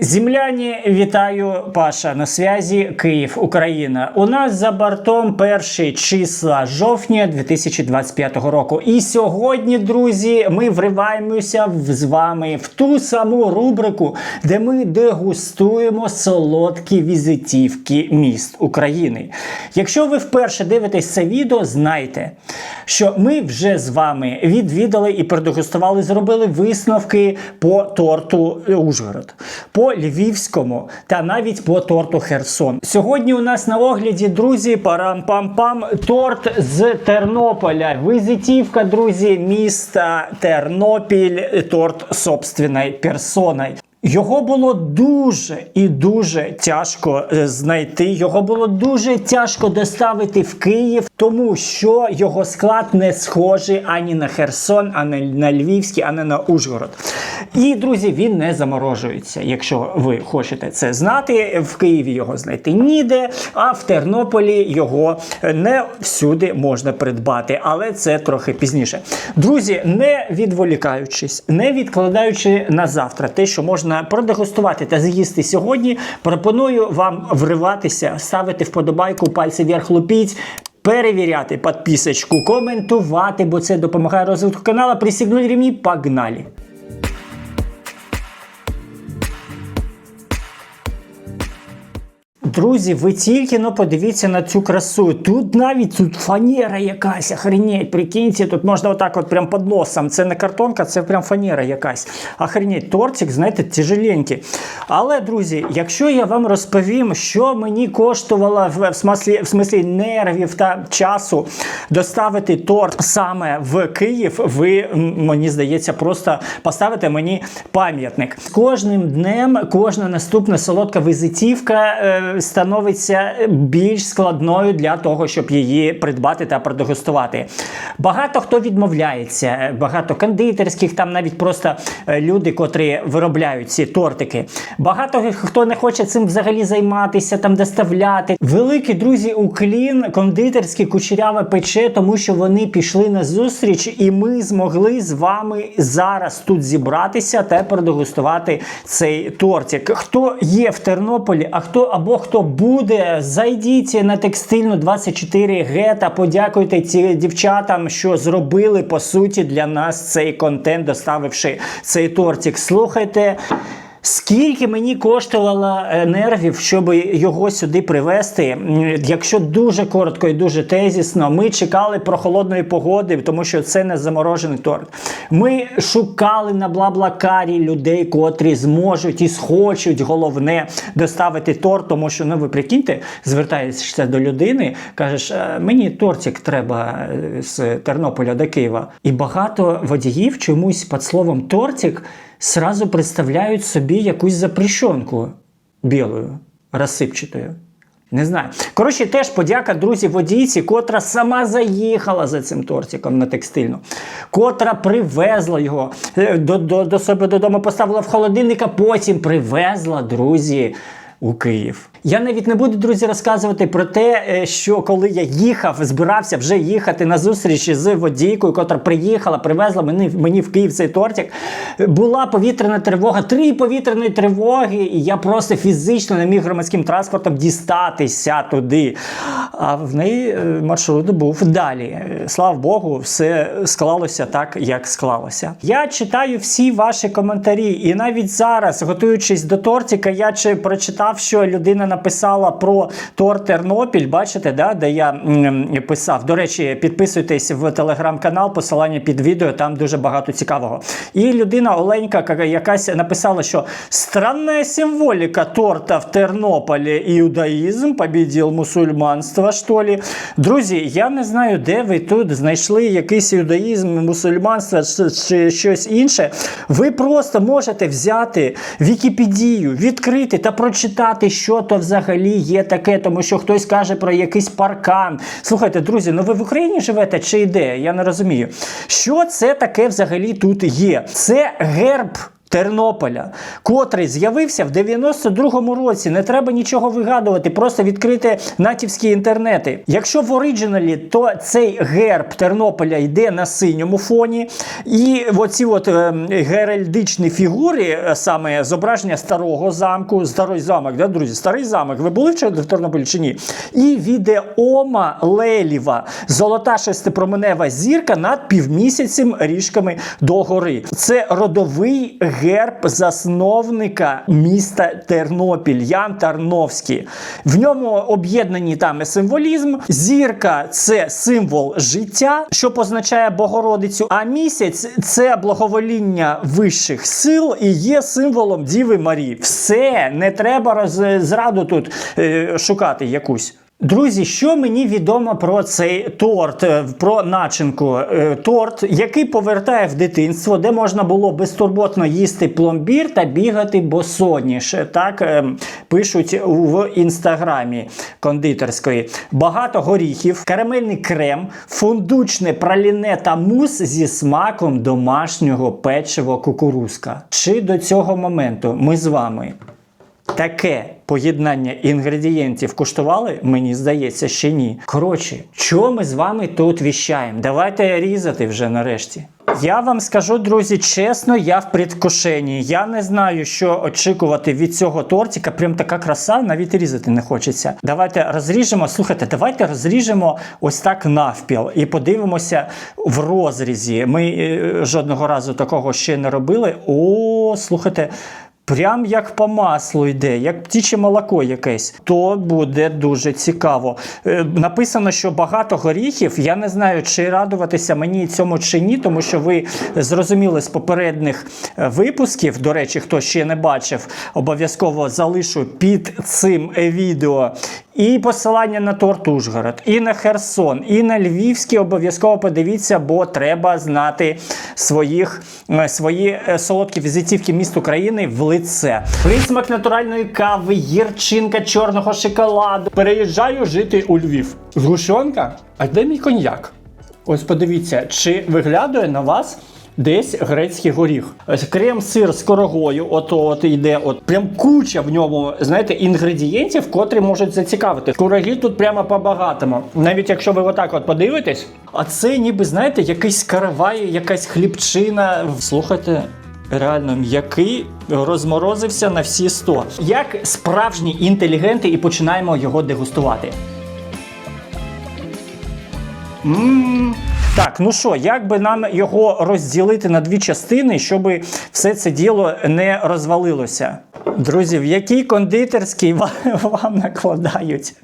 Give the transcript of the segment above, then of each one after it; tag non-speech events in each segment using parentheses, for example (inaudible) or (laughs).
Земляні, вітаю, Паша. На зв'язі Київ, Україна. У нас за бортом перші числа жовтня 2025 року. І сьогодні, друзі, ми вриваємося з вами в ту саму рубрику, де ми дегустуємо солодкі візитівки міст України. Якщо ви вперше дивитесь це відео, знайте, що ми вже з вами відвідали і продегустували, зробили висновки по торту Ужгород, по львівському та навіть по торту Херсон. Сьогодні у нас на огляді, друзі, парам-пам-пам, торт з Тернополя. Визитівка, друзі, міста Тернопіль, торт собственної персоною. Його було дуже і дуже тяжко е, знайти. Його було дуже тяжко доставити в Київ, тому що його склад не схожий ані на Херсон, ані на Львівський, ані на Ужгород. І, друзі, він не заморожується. Якщо ви хочете це знати, в Києві його знайти ніде, а в Тернополі його не всюди можна придбати, але це трохи пізніше. Друзі, не відволікаючись, не відкладаючи на завтра те, що можна продегустувати та з'їсти сьогодні, пропоную вам вриватися, ставити вподобайку, пальці вверх лупіть. Перевіряти підписочку, коментувати, бо це допомагає розвитку канала. Присягнули рівні, погнали! Друзі, ви тільки ну, подивіться на цю красу. Тут навіть тут фанера якась, охренеть, прикиньте, тут можна отак от прям під носом. Це не картонка, це прям фанера якась. Охренеть, тортик, знаєте, тяжеленький. Але, друзі, якщо я вам розповім, що мені коштувало в, смислі, в смислі нервів та часу доставити торт саме в Київ, ви, мені здається, просто поставите мені пам'ятник. З кожним днем кожна наступна солодка візитівка е, становиться більш складною для того, щоб її придбати та продегустувати. Багато хто відмовляється, багато кондитерських, там навіть просто е, люди, котрі виробляють ці тортики. Багато хто не хоче цим взагалі займатися, там доставляти. Великі друзі, уклін кондитерський кучеряве пече, тому що вони пішли на зустріч, і ми змогли з вами зараз тут зібратися та продегустувати цей тортик. Хто є в Тернополі, а хто або хто буде, зайдіть на текстильну 24 г та подякуйте ці дівчатам, що зробили по суті для нас цей контент, доставивши цей тортик. Слухайте. Скільки мені коштувало нервів, щоб його сюди привезти? Якщо дуже коротко і дуже тезісно, ми чекали прохолодної погоди, тому що це не заморожений торт. Ми шукали на Блаблакарі людей, котрі зможуть і схочуть головне доставити торт, тому що ну ви прикиньте, звертаєшся до людини, кажеш, «Е, мені тортик треба е, з Тернополя до Києва. І багато водіїв чомусь під словом тортик сразу представляють собі якусь запрещенку білою, розсипчатою. Не знаю. Коротше, теж подяка друзі водійці, котра сама заїхала за цим тортиком на текстильну, котра привезла його е, до, до, до себе додому, поставила в холодильник, а потім привезла друзі. У Київ. Я навіть не буду, друзі, розказувати про те, е, що коли я їхав, збирався вже їхати на зустріч з водійкою, котра приїхала, привезла мені, мені в Київ цей тортик. Була повітряна тривога, три повітряної тривоги, і я просто фізично не міг громадським транспортом дістатися туди. А в неї е, маршрут був далі. Е, Слава Богу, все склалося так, як склалося. Я читаю всі ваші коментарі, і навіть зараз, готуючись до тортика, я чи прочитав, що людина написала про торт Тернопіль. Бачите, да, де я писав. До речі, підписуйтесь в телеграм-канал, посилання під відео, там дуже багато цікавого. І людина Оленька якась написала, що странна символіка торта в Тернополі. Іудаїзм побідів мусульманство, що ли. Друзі, я не знаю, де ви тут знайшли якийсь іудаїзм, мусульманство чи щось інше. Ви просто можете взяти Вікіпедію, відкрити та прочитати, що то взагалі є таке, тому що хтось каже про якийсь паркан. Слухайте, друзі, ну ви в Україні живете чи де? Я не розумію. Що це таке взагалі тут є? Це герб Тернополя, котрий з'явився в 92-му році. Не треба нічого вигадувати, просто відкрити натівські інтернети. Якщо в оригіналі, то цей герб Тернополя йде на синьому фоні, і оці от е, геральдичні фігури, е, саме зображення старого замку, старий замок, да, друзі, старий замок. Ви були в Тернополі чи ні? І відеома Лелєва, золота шестипроменева зірка над півмісяцем ріжками до гори. Це родовий герб засновника міста Тернопіль, Ян Тарновський. В ньому об'єднані там символізм. Зірка це символ життя, що позначає Богородицю. А місяць це благовоління вищих сил і є символом Діви Марії. Все, не треба роз... зраду тут е, шукати якусь. Друзі, що мені відомо про цей торт, е, про начинку? Е, Торт, який повертає в дитинство, де можна було безтурботно їсти пломбір та бігати босоніж. Так е, пишуть в інстаграмі кондитерської. Багато горіхів, карамельний крем, фундучне праліне та мус зі смаком домашнього печива кукурузка. Чи до цього моменту ми з вами Таке поєднання інгредієнтів куштували? Мені здається, ще ні. Коротше, що ми з вами тут віщаємо? Давайте різати вже нарешті. Я вам скажу, друзі, чесно, я в предвкушенні. Я не знаю, що очікувати від цього тортика. Прям така краса, навіть різати не хочеться. Давайте розріжемо. Слухайте, давайте розріжемо ось так навпіл і подивимося в розрізі. Ми е, жодного разу такого ще не робили. О, слухайте. Прям як по маслу йде, як птіче молоко якесь, то буде дуже цікаво. Е, написано, що багато горіхів. Я не знаю, чи радуватися мені цьому чи ні, тому що ви зрозуміли з попередніх е, випусків. До речі, хто ще не бачив, обов'язково залишу під цим відео. І посилання на торт Ужгород, і на Херсон, і на Львівський обов'язково подивіться, бо треба знати своїх, е, свої е, солодкі візитівки міст України в лице. Присмак натуральної кави, гірчинка чорного шоколаду. Переїжджаю жити у Львів. Згущенка? А де мій коньяк? Ось подивіться, чи виглядає на вас десь грецький горіх. Крем-сир з корогою, от от йде, от прям куча в ньому, знаєте, інгредієнтів, котрі можуть зацікавити. Короги тут прямо по-багатому. Навіть якщо ви отак от подивитесь, а це ніби, знаєте, якийсь каравай, якась хлібчина. Слухайте. Реально м'який розморозився на всі 100. Як справжні інтелігенти, і починаємо його дегустувати. Ммм. Так, ну що, як би нам його розділити на дві частини, щоб все це діло не розвалилося? Друзі, в який кондитерський вам накладають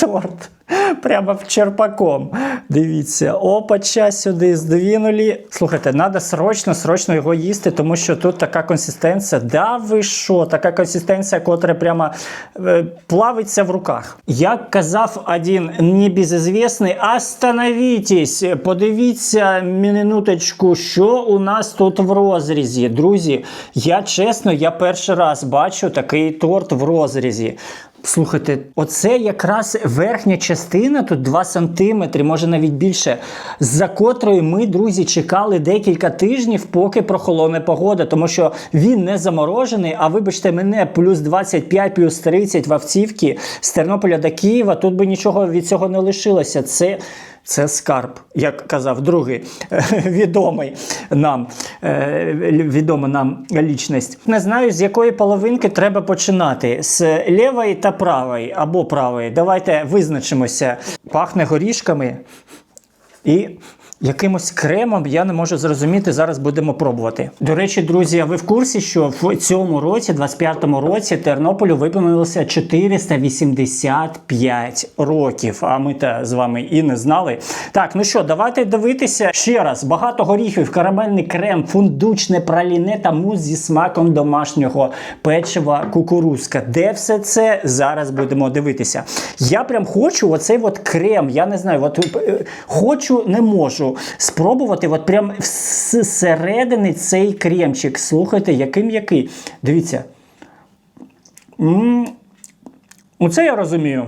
торт? (laughs) Прямо в черпаком. Дивіться, опача сюди здвинули. Слухайте, треба срочно, срочно його їсти, тому що тут така консистенція. Да ви що? Така консистенція, котра прямо е, плавиться в руках. Як казав один небезізвісний, остановітесь, подивіться минуточку, що у нас тут в розрізі. Друзі, я чесно, я перший раз бачу такий торт в розрізі. Слухайте, оце якраз верхня частина, тут 2 см, може навіть більше, за котрою ми, друзі, чекали декілька тижнів, поки прохолоне погода, тому що він не заморожений. А вибачте мене, плюс 25, плюс 30 в автівці з Тернополя до Києва. Тут би нічого від цього не лишилося. Це. Це скарб, як казав другий е, (laughs) відомий нам е, відома нам лічність. Не знаю, з якої половинки треба починати: з лівої та правої або правої. Давайте визначимося. Пахне горішками і. Якимось кремом я не можу зрозуміти. Зараз будемо пробувати. До речі, друзі, а ви в курсі, що в цьому році, 25-му році, Тернополю виповнилося 485 років. А ми та з вами і не знали. Так, ну що, давайте дивитися ще раз. Багато горіхів, карамельний крем, фундучне праліне та мус зі смаком домашнього печива кукурузка. Де все це зараз будемо дивитися? Я прям хочу оцей от крем. Я не знаю, от е, хочу, не можу спробувати. От прям зсередини цей кремчик. Слухайте, який м'який. Дивіться. Оце я розумію.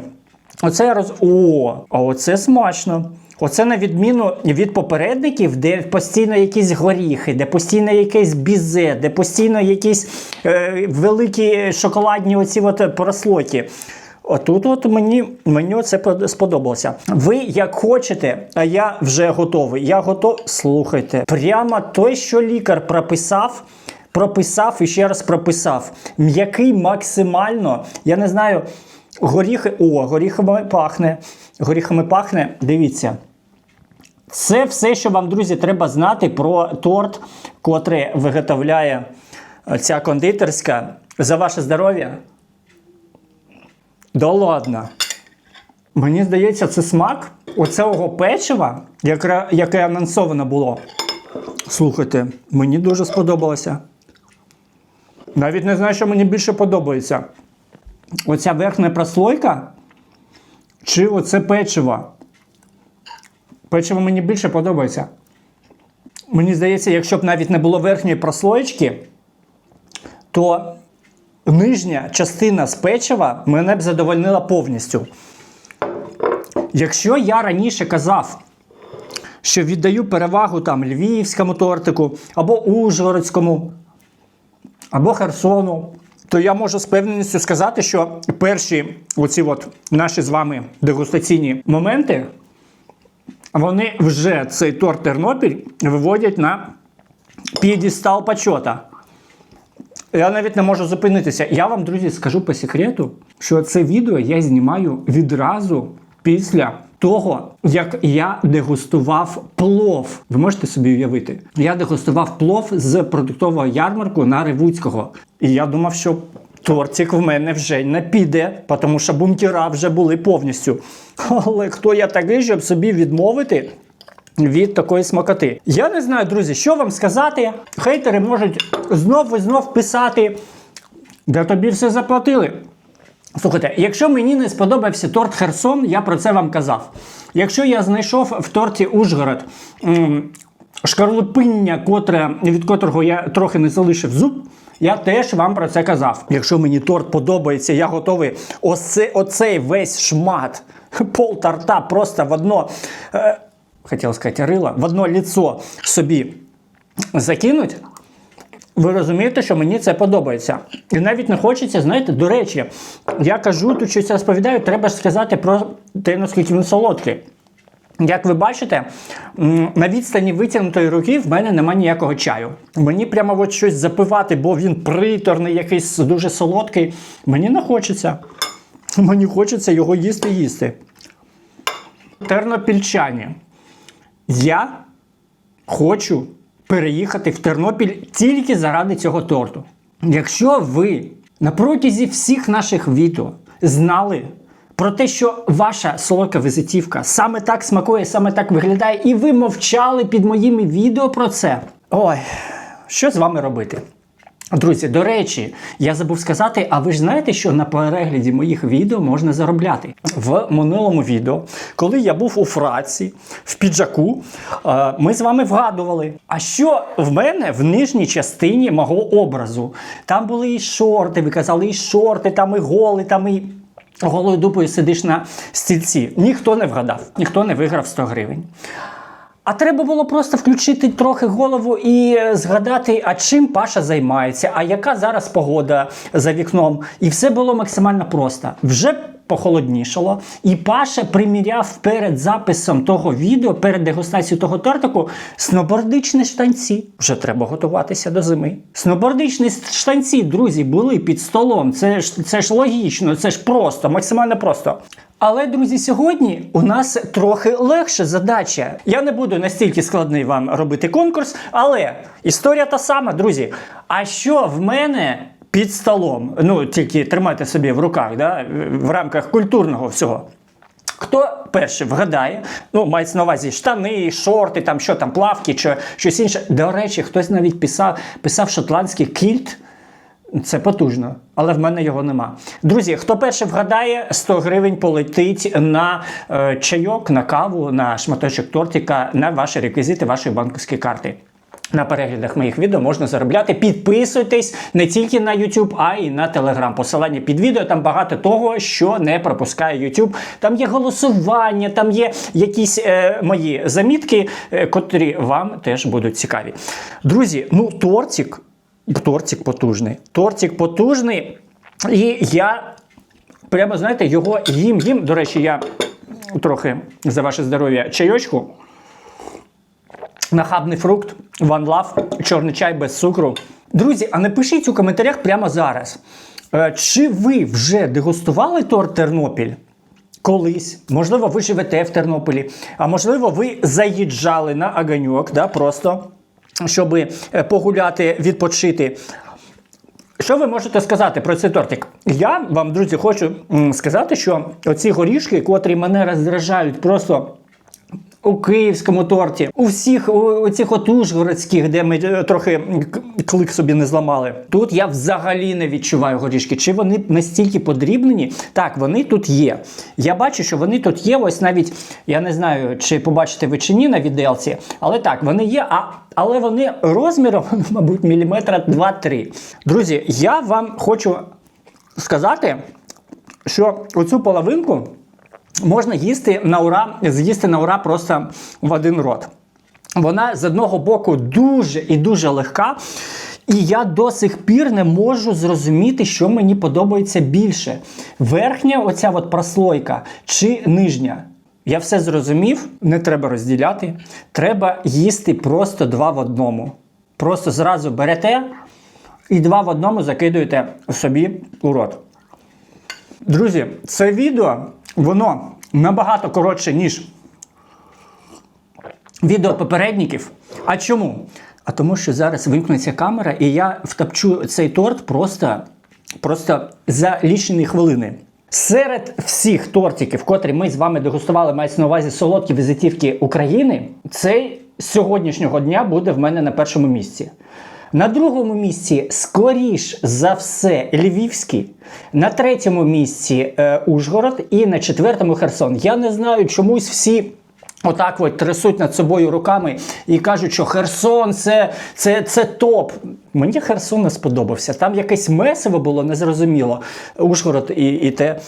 Оце я роз... О, а оце смачно. Оце на відміну від попередників, де постійно якісь горіхи, де постійно якесь бізе, де постійно якісь е, великі шоколадні оці от прослойки. Отут от мені, мені це сподобалося. Ви як хочете, а я вже готовий. Я готов. Слухайте, прямо той, що лікар прописав, прописав і ще раз прописав. М'який максимально. Я не знаю, горіхи. О, горіхами пахне. Горіхами пахне. Дивіться. Це все, що вам, друзі, треба знати про торт, котрий виготовляє е, ця кондитерська. За ваше здоров'я. Да ладно. Мені здається, це смак оцього печива, яке, яке анонсовано було. Слухайте, мені дуже сподобалося. Навіть не знаю, що мені більше подобається. Оця верхня прослойка чи оце печиво. Печиво мені більше подобається. Мені здається, якщо б навіть не було верхньої прослоєчки, то нижня частина з печива мене б задовольнила повністю. Якщо я раніше казав, що віддаю перевагу там львівському тортику, або Ужгородському, або Херсону, то я можу з певністю сказати, що перші оці от наші з вами дегустаційні моменти, вони вже цей торт Тернопіль виводять на п'єдестал почота. Я навіть не можу зупинитися. Я вам, друзі, скажу по секрету, що це відео я знімаю відразу після того, як я дегустував плов. Ви можете собі уявити? Я дегустував плов з продуктового ярмарку на Ревуцького. І я думав, що тортик в мене вже не піде, тому що бункера вже були повністю. Але хто я такий, щоб собі відмовити? Від такої смакоти. Я не знаю, друзі, що вам сказати. Хейтери можуть знов і знов писати, де тобі все заплатили. Слухайте, якщо мені не сподобався торт Херсон, я про це вам казав. Якщо я знайшов в торті Ужгород шкарлупиння, котре, від котрого я трохи не залишив зуб, я теж вам про це казав. Якщо мені торт подобається, я готовий оце, оцей весь шмат (laughs) пол торта просто в одно. Е, хотів сказати, рило, в одно ліцо собі закинуть, ви розумієте, що мені це подобається. І навіть не хочеться, знаєте, до речі, я кажу, тут щось розповідаю, треба ж сказати про те, наскільки він солодкий. Як ви бачите, на відстані витягнутої руки в мене немає ніякого чаю. Мені прямо от щось запивати, бо він приторний, якийсь дуже солодкий. Мені не хочеться. Мені хочеться його їсти їсти. Тернопільчані. Я хочу переїхати в Тернопіль тільки заради цього торту. Якщо ви на протязі всіх наших відео знали про те, що ваша солодка візитівка саме так смакує, саме так виглядає, і ви мовчали під моїми відео про це. Ой, що з вами робити? Друзі, до речі, я забув сказати, а ви ж знаєте, що на перегляді моїх відео можна заробляти? В минулому відео, коли я був у Фраці в піджаку, е, ми з вами вгадували, а що в мене в нижній частині мого образу? Там були і шорти, ви казали, і шорти, там і голи, там і. Голою дупою сидиш на стільці. Ніхто не вгадав, ніхто не виграв 100 гривень. А треба було просто включити трохи голову і е, згадати, а чим Паша займається, а яка зараз погода за вікном. І все було максимально просто. Вже похолоднішало, і Паша приміряв перед записом того відео, перед дегустацією того тортику, снобордичні штанці. Вже треба готуватися до зими. Снобордичні штанці, друзі, були під столом. Це ж це ж логічно, це ж просто, максимально просто. Але, друзі, сьогодні у нас трохи легша задача. Я не буду настільки складний вам робити конкурс, але історія та сама, друзі. А що в мене під столом? Ну, тільки тримайте собі в руках, да, в рамках культурного всього. Хто перший вгадає, ну мається на увазі штани, шорти, там що там, плавки чи щось інше. До речі, хтось навіть писав, писав шотландський кільт. Це потужно, але в мене його нема. Друзі, хто перший вгадає, 100 гривень полетить на е, чайок, на каву, на шматочок тортика, на ваші реквізити вашої банківської карти. На переглядах моїх відео можна заробляти. Підписуйтесь не тільки на YouTube, а й на Telegram. Посилання під відео. Там багато того, що не пропускає YouTube. Там є голосування, там є якісь е, мої замітки, е, котрі вам теж будуть цікаві. Друзі, ну тортик, тортик потужний. Тортик потужний. І я прямо знаєте, його їм їм. До речі, я трохи за ваше здоров'я чайочку. Нахабний фрукт, One Love, чорний чай без цукру. Друзі, а напишіть у коментарях прямо зараз. е, Чи ви вже дегустували торт Тернопіль? Колись, можливо, ви живете в Тернополі, а можливо, ви заїжджали на Аганьок, да, просто щоб погуляти, відпочити. Що ви можете сказати про цей тортик? Я вам, друзі, хочу сказати, що оці горішки, котрі мене роздражають просто. У київському торті, у всіх у, цих от ужгородських, де ми е, трохи клик собі не зламали. Тут я взагалі не відчуваю горішки. Чи вони настільки подрібнені? Так, вони тут є. Я бачу, що вони тут є. Ось навіть я не знаю, чи побачите ви чи ні на віделці, але так, вони є. А але вони розміром, (laughs) мабуть, міліметра 2-3. Друзі, я вам хочу сказати, що оцю половинку можна їсти на ура, з'їсти на ура просто в один рот. Вона з одного боку дуже і дуже легка. І я до сих пір не можу зрозуміти, що мені подобається більше: верхня оця от прослойка чи нижня. Я все зрозумів, не треба розділяти. Треба їсти просто два в одному. Просто зразу берете і два в одному закидуєте собі у рот. Друзі, це відео, воно набагато коротше, ніж відео попередників. А чому? А тому, що зараз вимкнеться камера, і я втопчу цей торт просто, просто за лічені хвилини. Серед всіх тортиків, котрі ми з вами дегустували, мається на увазі солодкі візитівки України, цей сьогоднішнього дня буде в мене на першому місці. На другому місці, скоріш за все, Львівський. На третьому місці е, Ужгород і на четвертому Херсон. Я не знаю, чомусь всі. Отак от трясуть над собою руками і кажуть, що Херсон це, це, це топ. Мені Херсон не сподобався. Там якесь месиво було незрозуміло. Ужгород і, і те.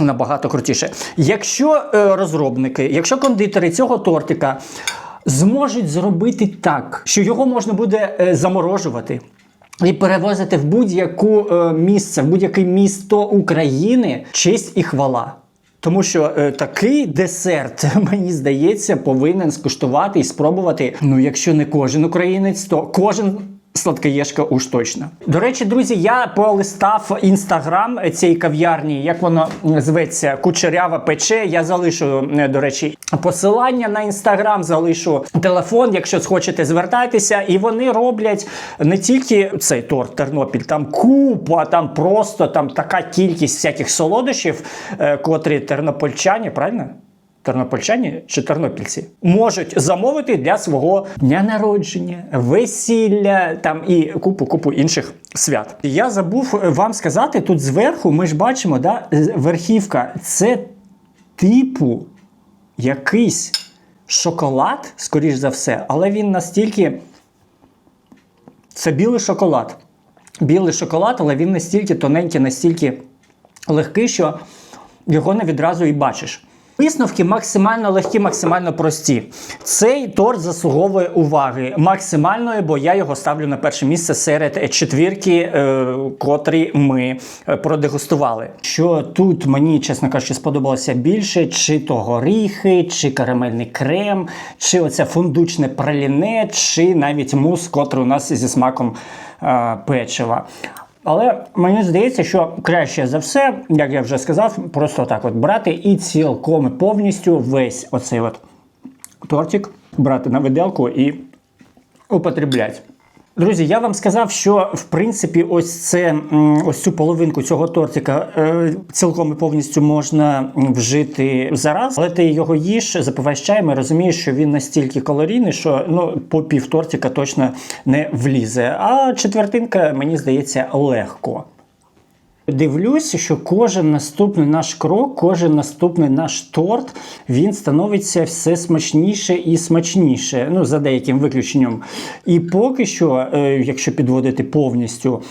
Набагато крутіше. Якщо е, розробники, якщо кондитери цього тортика зможуть зробити так, що його можна буде е, заморожувати. І перевозити в будь-яку е, місце, в будь-яке місто України честь і хвала. Тому що е, такий десерт, (laughs) мені здається, повинен скуштувати і спробувати. Ну, якщо не кожен українець, то кожен. Сладкоєшка уж точно. До речі, друзі, я полистав інстаграм цієї кав'ярні, як воно зветься, кучерява пече. Я залишу, е, до речі, посилання на інстаграм, залишу телефон. Якщо схочете, звертайтеся. І вони роблять не тільки цей торт Тернопіль, там купа, там просто там така кількість всяких солодощів, е, котрі тернопольчані, правильно? Тернопольчані чи тернопільці можуть замовити для свого дня народження, весілля там і купу купу інших свят. Я забув вам сказати тут зверху. Ми ж бачимо, да, верхівка це типу якийсь шоколад, скоріш за все, але він настільки. Це білий шоколад. Білий шоколад, але він настільки тоненький, настільки легкий, що його не відразу і бачиш. Висновки максимально легкі, максимально прості. Цей торт заслуговує уваги максимальної, бо я його ставлю на перше місце серед четвірки, е, котрі ми е, продегустували. Що тут мені, чесно кажучи, сподобалося більше, чи то горіхи, чи карамельний крем, чи оце фундучне праліне, чи навіть мус, котрий у нас зі смаком е, печива. Але мені здається, що краще за все, як я вже сказав, просто так от брати і цілком повністю весь оцей от тортик брати на виделку і употребляти. Друзі, я вам сказав, що в принципі ось це ось цю половинку цього тортика е, цілком і повністю можна вжити зараз, але ти його їш, запиваєш чаєм і розумієш, що він настільки калорійний, що ну по пів тортика точно не влізе. А четвертинка, мені здається, легко. Дивлюся, що кожен наступний наш крок, кожен наступний наш торт, він становиться все смачніше і смачніше. Ну, за деяким виключенням. І поки що, е, якщо підводити повністю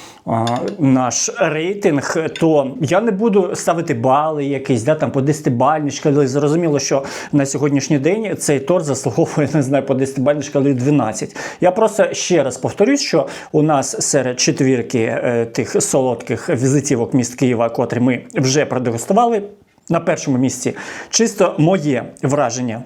наш рейтинг, то я не буду ставити бали якісь, да, там по 10-бальній шкалі. Зрозуміло, що на сьогоднішній день цей торт заслуговує, не знаю, по 10-бальній шкалі 12. Я просто ще раз повторюсь, що у нас серед четвірки е, тих солодких візитівок міст Києва, котрі ми вже продегустували, на першому місці чисто моє враження.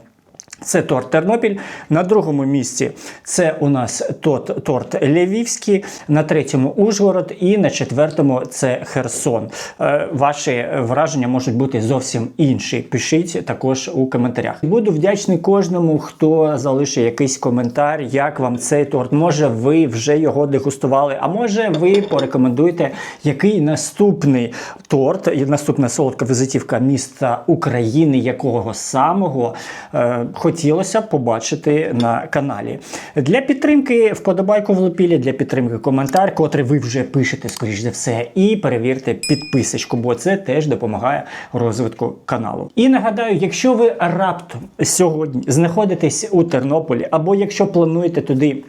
Це торт Тернопіль. На другому місці це у нас тот, торт Львівський, на третьому Ужгород і на четвертому це Херсон. Е, ваші враження можуть бути зовсім інші. Пишіть також у коментарях. Буду вдячний кожному, хто залишить якийсь коментар, як вам цей торт. Може, ви вже його дегустували, а може, ви порекомендуєте, який наступний торт, наступна солодка візитівка міста України, якого самого е, хотілося побачити на каналі. Для підтримки вподобайку влупілі, для підтримки коментар, котрий ви вже пишете, скоріш за все, і перевірте підписочку, бо це теж допомагає розвитку каналу. І нагадаю, якщо ви раптом сьогодні знаходитесь у Тернополі, або якщо плануєте туди.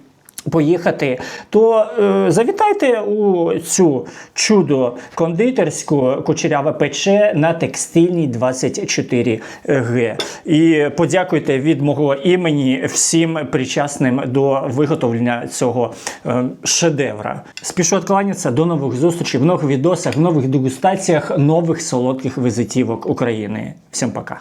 Поїхати, то е, завітайте у цю чудо кондитерську кучеряве пече на текстильній 24 г. І подякуйте від мого імені всім причасним до виготовлення цього е, шедевра. Спішу відкланятися. До нових зустрічей в нових відосах, в нових дегустаціях, нових солодких візитівок України. Всім пока.